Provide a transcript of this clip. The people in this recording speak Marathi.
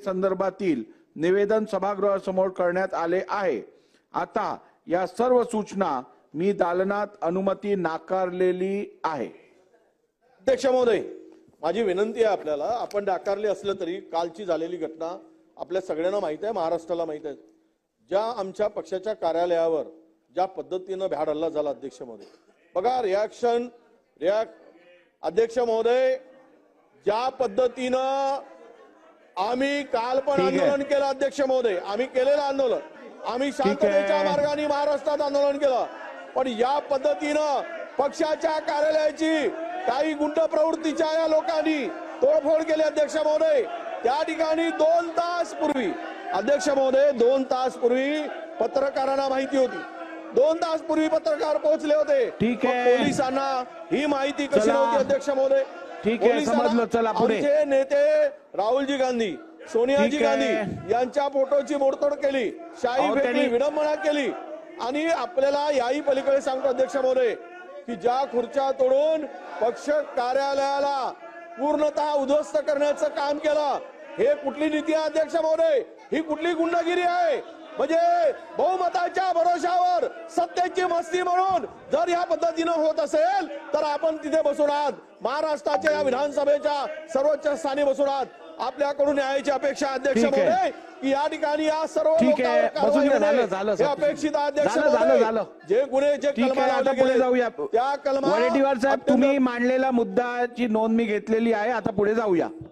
संदर्भातील निवेदन सभागृहासमोर करण्यात आले आहे. आता या सर्व सूचना मी दालनात अनुमती नाकारलेली आहे. अध्यक्ष महोदय माझी विनंती आहे आपल्याला. आपण नाकारले असलं तरी कालची झालेली घटना आपल्या सगळ्यांना माहीत आहे महाराष्ट्राला माहीत आहे. ज्या आमच्या पक्षाच्या कार्यालयावर ज्या पद्धतीनं भ्याड हल्ला झाला अध्यक्ष महोदय. बघा रिॲक्शन रिॲक्ट अध्यक्ष महोदय ज्या पद्धतीनं आम्ही काल पण. आंदोलन केलं अध्यक्ष महोदय. आम्ही केलेलं आंदोलन. आम्ही शांततेच्या मार्गाने महाराष्ट्रात आंदोलन केलं. पण या पद्धतीनं पक्षाच्या कार्यालयाची काही गुंड प्रवृत्तीच्या या लोकांनी तोडफोड केली अध्यक्ष महोदय. त्या ठिकाणी दोन तास पूर्वी अध्यक्ष महोदय दोन तास पूर्वी पत्रकारांना माहिती होती. दोन तास पूर्वी पत्रकार पोहोचले होते. ठीक आहे. पोलिसांना ही माहिती कशी. नव्हती अध्यक्ष महोदय? ठीक आहे, समजलं. चला, पुढे. आमचे नेते राहुलजी गांधी सोनियाजी ठीक आहे. गांधी यांच्या फोटोची मोडतोड केली शाही अहो, फेकली त्यांनी- विडंबना केली आणि आपल्याला याही पलीकडे सांगतो अध्यक्ष महोदय की ज्या खुर्च्या तोडून पक्ष कार्यालयाला पूर्णतः उद्ध्वस्त करण्याचं काम केलं हे कुठली नीती आहे अध्यक्ष महोदय ही कुठली गुंडगिरी आहे म्हणजे बहुमताच्या भरोशावर सत्तेची मस्ती म्हणून जर या पद्धतीनं होत असेल तर आपण तिथे बसून आहात. महाराष्ट्राच्या या विधानसभेच्या सर्वोच्च स्थानी बसून आहात. आपल्याकडून न्यायाची अपेक्षा अध्यक्ष. महोदय की या ठिकाणी या सर्व. अपेक्षित अध्यक्ष. जे गुन्हे जे पुढे जाऊया. त्या कलमा तुम्ही मांडलेला मुद्दाची नोंद मी घेतलेली आहे. आता पुढे जाऊया.